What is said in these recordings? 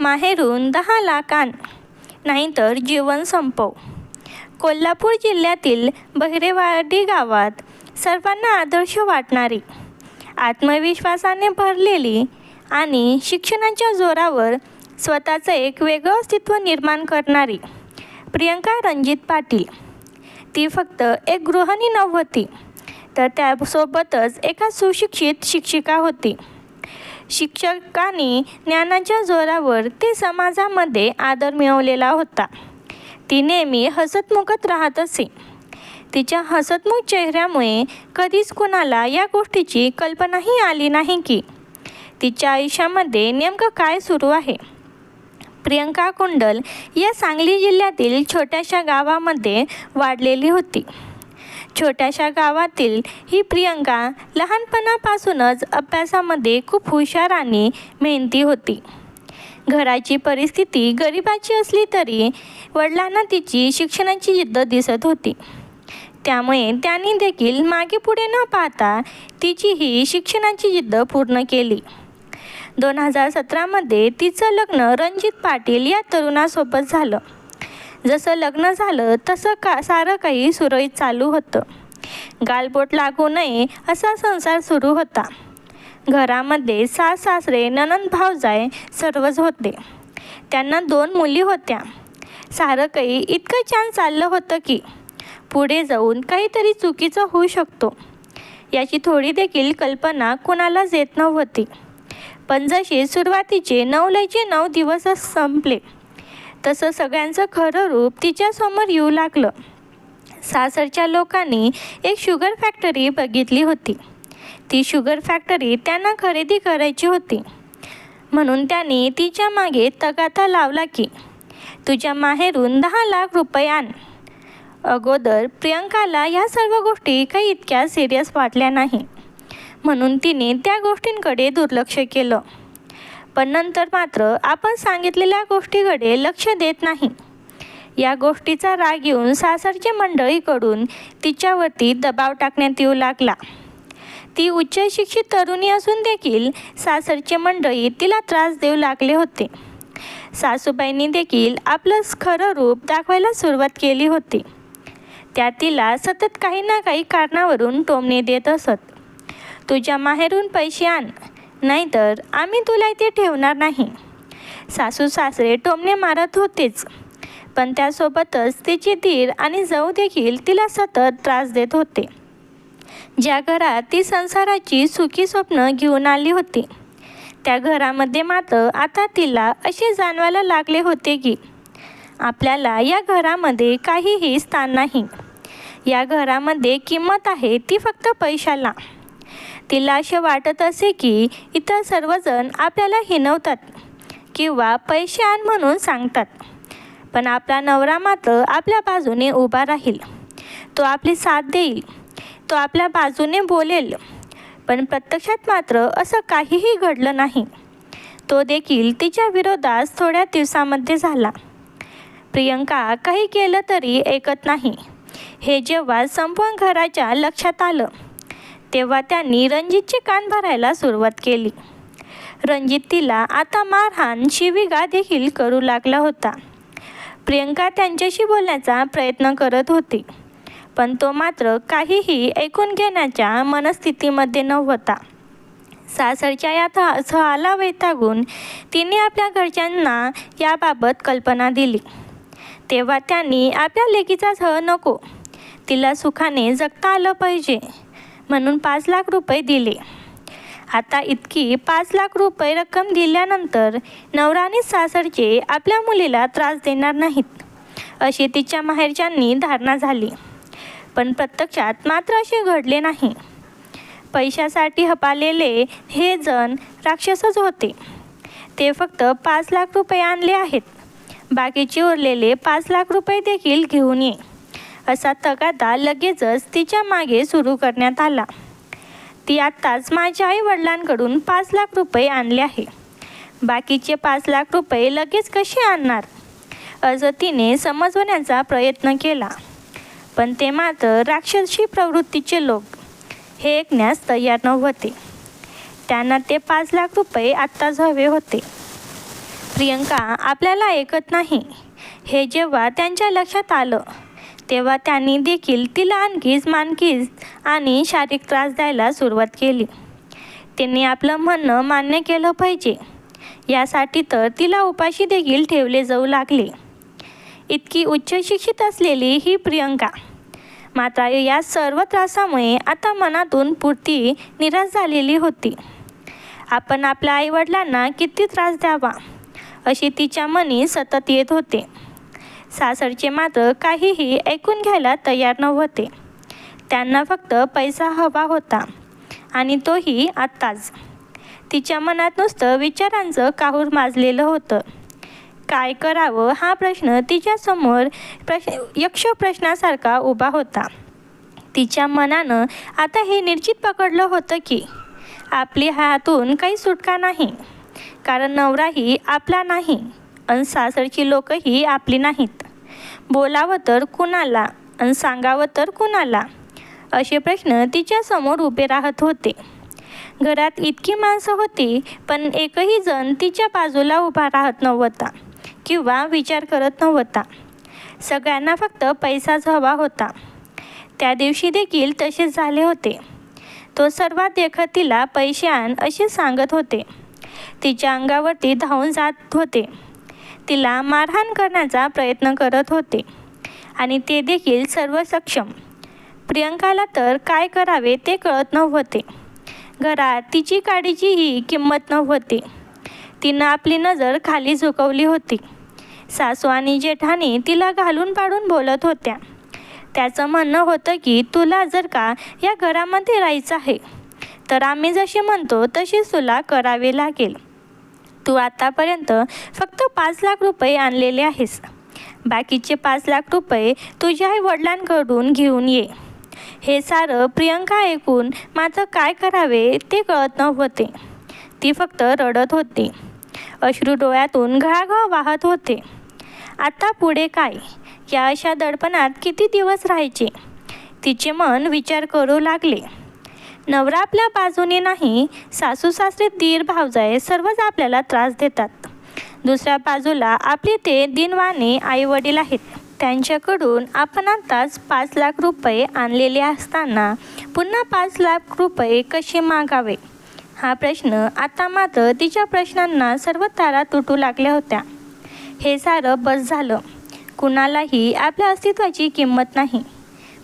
माहेरून दहा लाख आण नाहीतर जीवन संपव. कोल्हापूर जिल्ह्यातील बहिरेवाडी गावात सर्वांना आदर्श वाटणारी आत्मविश्वासाने भरलेली आणि शिक्षणाच्या जोरावर स्वतःचं एक वेगळं अस्तित्व निर्माण करणारी प्रियंका रणजित पाटील. ती फक्त एक गृहिणी नव्हती तर त्यासोबतच एका सुशिक्षित शिक्षिका होती. शिक्षकांनी ज्ञानाच्या जोरावर ते समाजामध्ये आदर मिळवलेला होता. ती नेहमी हसतमुखत राहत असे. तिच्या हसतमुख चेहऱ्यामुळे कधीच कुणाला या गोष्टीची कल्पनाही आली नाही की तिच्या आयुष्यामध्ये नेमकं काय सुरू आहे? प्रियंका कुंडल या सांगली जिल्ह्यातील छोट्याशा गावामध्ये वाढलेली होती. छोट्याशा गावातील ही प्रियंका लहानपणापासूनच अभ्यासामध्ये खूप हुशार आणि मेहनती होती. घराची परिस्थिती गरिबाची असली तरी वडिलांना तिची शिक्षणाची जिद्द दिसत होती. त्यामुळे त्यांनी देखील मागे पुढे न पाहता तिची ही शिक्षणाची जिद्द पूर्ण केली. दोन हजार सतरामध्ये तिचं लग्न रणजित पाटील या तरुणासोबत झालं. जसं लग्न झालं तसं का सारं काही सुरळीत चालू होतं. गालबोट लागू नये असा संसार सुरू होता. घरामध्ये सास सासरे ननंद भावजाय सर्वच होते. त्यांना दोन मुली होत्या. सारं काही इतकं छान चाललं होतं की पुढे जाऊन काहीतरी चुकीचं होऊ शकतो. याची थोडी देखील कल्पना कुणालाच येत नव्हती. पण जसे सुरुवातीचे नवलयचे नऊ दिवसच संपले. तसं सगळ्यांचं खरं रूप तिच्यासमोर येऊ लागलं. सासरच्या लोकांनी एक शुगर फॅक्टरी बघितली होती. ती शुगर फॅक्टरी त्यांना खरेदी करायची होती. म्हणून त्याने तिच्यामागे तगाता लावला की तुझ्या माहेरून दहा लाख रुपये आण. अगोदर प्रियंकाला ह्या सर्व गोष्टी काही इतक्या सिरियस वाटल्या नाही. म्हणून तिने त्या गोष्टींकडे दुर्लक्ष केलं. पण नंतर मात्र आपण सांगितलेल्या गोष्टीकडे लक्ष देत नाही. या गोष्टीचा राग येऊन सासरचे मंडळीकडून तिच्यावरती दबाव टाकण्यात येऊ लागला. ती उच्च शिक्षित तरुणी असून देखील सासरचे मंडळी तिला त्रास देऊ लागले होते. सासूबाईंनी देखील आपलं खरं रूप दाखवायला सुरुवात केली होती. त्या तिला सतत काही ना काही कारणावरून टोमणे देत असत. तुझ्या माहेरून पैसे आण. नाहीतर आम्ही तुला इथे ठेवणार नाही. सासू सासरे टोमणे मारत होतेच. पण त्यासोबतच तिची धीर आणि जाऊ देखील तिला सतत त्रास देत होते. ज्या घरात ती संसाराची सुखी स्वप्न घेऊन आली होती त्या घरामध्ये मात्र आता तिला असे जाणवायला लागले होते की आपल्याला या घरामध्ये काहीही स्थान नाही. या घरामध्ये किंमत आहे ती फक्त पैशाला. तिला असे वाटत असे की इतर सर्वजण आपल्याला हिनवतात किंवा पैसे आण म्हणून सांगतात. पण आपला नवरा मात्र आपल्या बाजूने उभा राहील. तो आपली साथ देईल. तो आपल्या बाजूने बोलेल. पण प्रत्यक्षात मात्र असं काहीही घडलं नाही. तो देखील तिच्या विरोधात थोड्या दिवसामध्ये झाला. प्रियंका काही केलं तरी ऐकत नाही. हे जेव्हा संपूर्ण घराच्या लक्षात आलं तेव्हा त्यांनी रणजितचे कान भरायला सुरुवात केली. रणजित तिला आता मारहाण शिविगा देखील करू लागला होता. प्रियंका त्यांच्याशी बोलण्याचा प्रयत्न करत होती पण तो मात्र काहीही ऐकून घेण्याच्या मनस्थितीमध्ये नव्हता. सासरच्या या सहाला वैतागून तिने आपल्या घरच्यांना याबाबत कल्पना दिली. तेव्हा त्यांनी आपल्या लेकीचा सह नको तिला सुखाने जगता आलं पाहिजे. म्हणून पाच लाख रुपये दिले. आता इतकी पाच लाख रुपये रक्कम दिल्यानंतर नवराने सासरचे आपल्या मुलीला त्रास देणार नाहीत अशी तिच्या माहेरच्यांनी धारणा झाली. पण प्रत्यक्षात मात्र असे घडले नाही. पैशासाठी हपालेले हे जण राक्षसच होते. ते फक्त पाच लाख रुपये आणले आहेत. बाकीचे उरलेले पाच लाख रुपये देखील घेऊन ये. असा तगादा लगेचच तिच्यामागे सुरू करण्यात आला. ती आत्ताच माझ्या आई वडिलांकडून पाच लाख रुपये आणले आहे. बाकीचे पाच लाख रुपये लगेच कसे आणणार? असं तिने समजवण्याचा प्रयत्न केला. पण ते मात्र राक्षसी प्रवृत्तीचे लोक. हे ऐकण्यास तयार नव्हते. त्यांना ते पाच लाख रुपये आत्ताच हवे होते. प्रियंका आपल्याला ऐकत नाही. हे जेव्हा त्यांच्या लक्षात आलं तेव्हा त्यांनी देखील तिला आणखीच मानकीच आणि शारीरिक त्रास द्यायला सुरुवात केली. त्यांनी आपलं म्हणणं मान्य केलं पाहिजे. यासाठी तर तिला उपाशी देखील ठेवले जाऊ लागले. इतकी उच्च शिक्षित असलेली ही प्रियंका मात्र या सर्व त्रासामुळे आता मनातून पुरती निराश झालेली होती. आपण आपल्या आईवडिलांना किती त्रास द्यावा अशी तिच्या मनी सतत येत होते. सासरचे मात्र काहीही ऐकून घ्यायला तयार नव्हते. त्यांना फक्त पैसा हवा होता. आणि तोही आत्ताच. तिच्या मनात नुसतं विचारांचं काहूर माजलेलं होतं. काय करावं हा प्रश्न तिच्यासमोर प्रश्न यक्ष प्रश्नासारखा उभा होता. तिच्या मनानं आता हे निश्चित पकडलं होतं की आपली हातून काही सुटका नाही. कारण नवराही आपला नाही. आणि सासरची लोकही आपली नाहीत. बोलावं तर कुणाला आणि सांगावं तर कुणाला? असे प्रश्न तिच्यासमोर उभे राहत होते. घरात इतकी माणसं होती पण एकही जण तिच्या बाजूला उभा राहत नव्हता किंवा विचार करत नव्हता. सगळ्यांना फक्त पैसाच हवा होता. त्या दिवशी देखील तसेच झाले होते. तो सर्वात देखत तिला पैसे आण असे सांगत होते. तिच्या अंगावरती धावून जात होते. तिला मारहाण करण्याचा प्रयत्न करत होते. आणि ते देखील सर्व सक्षम. प्रियंकाला तर काय करावे ते कळत नव्हते. घरात तिची काळीचीही किंमत नव्हती. तिनं आपली नजर खाली झुकवली होती. सासू आणि जेठानी तिला घालून पाडून बोलत होत्या. त्याचं म्हणणं होतं की तुला जर का या घरामध्ये राहायचं आहे तर आम्ही जशी म्हणतो तशीच तुला करावे लागेल. तू आतापर्यंत फक्त पाच लाख रुपये आणलेले आहेस. बाकीचे पाच लाख रुपये तुझ्या आई वडिलांकडून घेऊन ये. हे सारं प्रियंका ऐकून मात्र काय करावे ते कळत नव्हते. ती फक्त रडत होती. अश्रू डोळ्यातून घळाघळ वाहत होते. आता पुढे काय? या अशा दडपणात किती दिवस राहायचे? तिचे मन विचार करू लागले. नवरा आपल्या बाजूने नाही सासू सासरे दीर भावजाय सर्वच आपल्याला त्रास देतात. दुसऱ्या बाजूला आपले ते दिनवाने आई वडील आहेत. त्यांच्याकडून आपण आताच पाच लाख रुपये आणलेले असताना पुन्हा पाच लाख रुपये कसे मागावे? हा प्रश्न आता मात्र तिच्या प्रश्नांना सर्व तारा तुटू लागल्या होत्या. हे सारं बस झालं. कुणालाही आपल्या अस्तित्वाची किंमत नाही.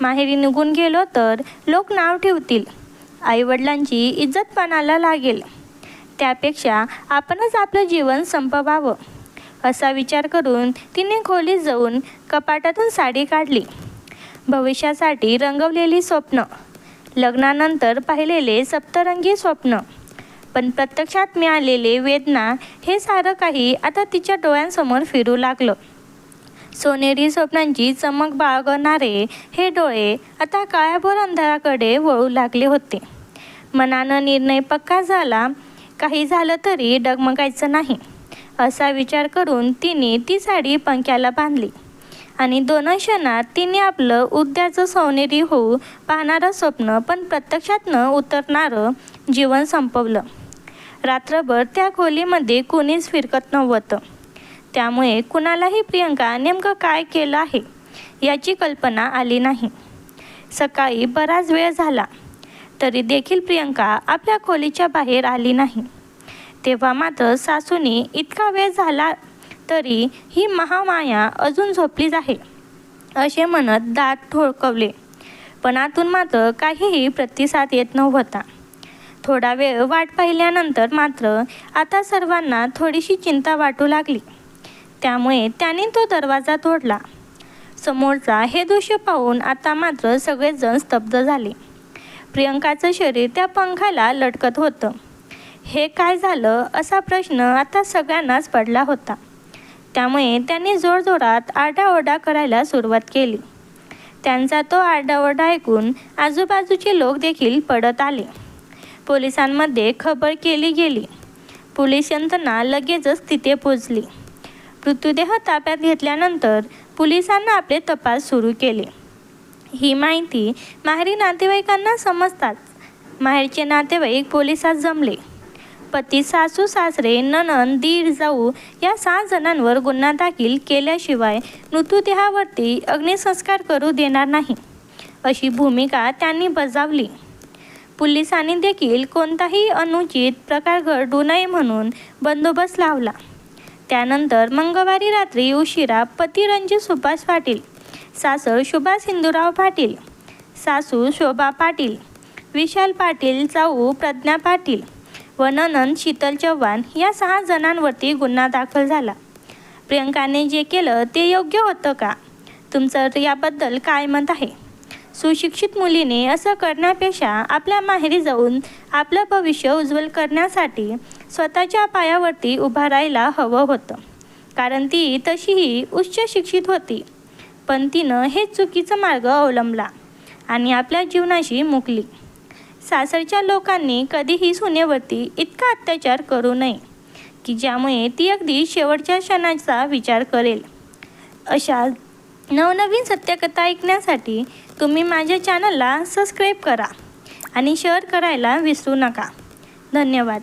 माहेरी निघून गेलो तर लोक नाव ठेवतील. आईवडिलांची इज्जत पणाला लागेल. त्यापेक्षा आपणच आपलं जीवन संपवावं असा विचार करून तिने खोलीत जाऊन कपाटातून साडी काढली. भविष्यासाठी रंगवलेली स्वप्न लग्नानंतर पाहिलेले सप्तरंगी स्वप्न पण प्रत्यक्षात मिळालेले वेदना हे सारं काही आता तिच्या डोळ्यांसमोर फिरू लागलं. सोनेरी स्वप्नांची चमक बाळगणारे हे डोळे आता काळ्याभोर अंधाराकडे वळू लागले होते. मनानं निर्णय पक्का झाला काही झालं तरी डगमगायचं नाही. असा विचार करून तिने ती साडी पंख्याला बांधली आणि दोन क्षणात तिने आपलं उद्याचं सोनेरी होऊ पाहणारं स्वप्न पण प्रत्यक्षात न उतरणारं जीवन संपवलं. रात्रभर त्या खोलीमध्ये कुणीच फिरकत नव्हतं. त्यामुळे कुणालाही प्रियंका नेमकं काय केलं आहे याची कल्पना आली नाही. सकाळी बराच वेळ झाला तरी देखील प्रियंका आपल्या खोलीच्या बाहेर आली नाही. तेव्हा मात्र सासूने इतका वेळ झाला तरी ही महामाया अजून झोपलीच आहे असे म्हणत दात ठोळकवले. पण आतून मात्र काहीही प्रतिसाद येत नव्हता. थोडा वेळ वाट पाहिल्यानंतर मात्र आता सर्वांना थोडीशी चिंता वाटू लागली. त्यामुळे त्याने तो दरवाजा तोडला. समोरचा हे दृश्य पाहून आता मात्र सगळेजण स्तब्ध झाले. प्रियंकाचं शरीर त्या पंखाला लटकत होतं. हे काय झालं असा प्रश्न आता सगळ्यांनाच पडला होता. त्यामुळे त्यांनी जोरजोरात आरडाओरडा करायला सुरुवात केली. त्यांचा तो आरडाओरडा ऐकून आजूबाजूचे लोक देखील पडत आले. पोलिसांमध्ये खबर केली गेली. पोलीस यंत्रणा लगेचच तिथे पोचली. मृतदेह ताब्यात घेतल्यानंतर पोलिसांना आपले तपास सुरू केले. ही माहिती माहेरी नातेवाईकांना समजताच माहेरचे नातेवाईक पोलिसात जमले. पती सासू सासरे ननन दीड जाऊ या सहा जणांवर गुन्हा दाखल केल्याशिवाय मृतदेहावरती अग्निसंस्कार करू देणार नाही अशी भूमिका त्यांनी बजावली. पोलिसांनी देखील कोणताही अनुचित प्रकार घडू नये म्हणून बंदोबस्त लावला. त्यानंतर मंगळवारी रात्री उशिरा पती रणजित सुभाष पाटील सासर सुभाष हिंदूराव पाटील सासू शोभा पाटील विशाल पाटील जाऊ प्रज्ञा पाटील व ननंद शीतल चव्हाण या सहा जणांवरती गुन्हा दाखल झाला. प्रियंकाने जे केलं ते योग्य होतं का? तुमचं याबद्दल काय मत आहे? सुशिक्षित मुलीने असं करण्यापेक्षा आपल्या माहेरी जाऊन आपलं भविष्य उज्ज्वल करण्यासाठी स्वतःच्या पायावरती उभा राहायला हवं होतं. कारण ती तशीही उच्च शिक्षित होती. पण तिनं हे चुकीचा मार्ग अवलंबला आणि आपल्या जीवनाशी मुकली. सासरच्या लोकांनी कधीही सुनेवरती इतका अत्याचार करू नये की ज्यामुळे ती अगदी शेवटच्या क्षणाचा विचार करेल. अशा नवनवीन सत्यकथा ऐकण्यासाठी तुम्ही माझ्या चॅनलला सबस्क्राईब करा आणि शेअर करायला विसरू नका. धन्यवाद.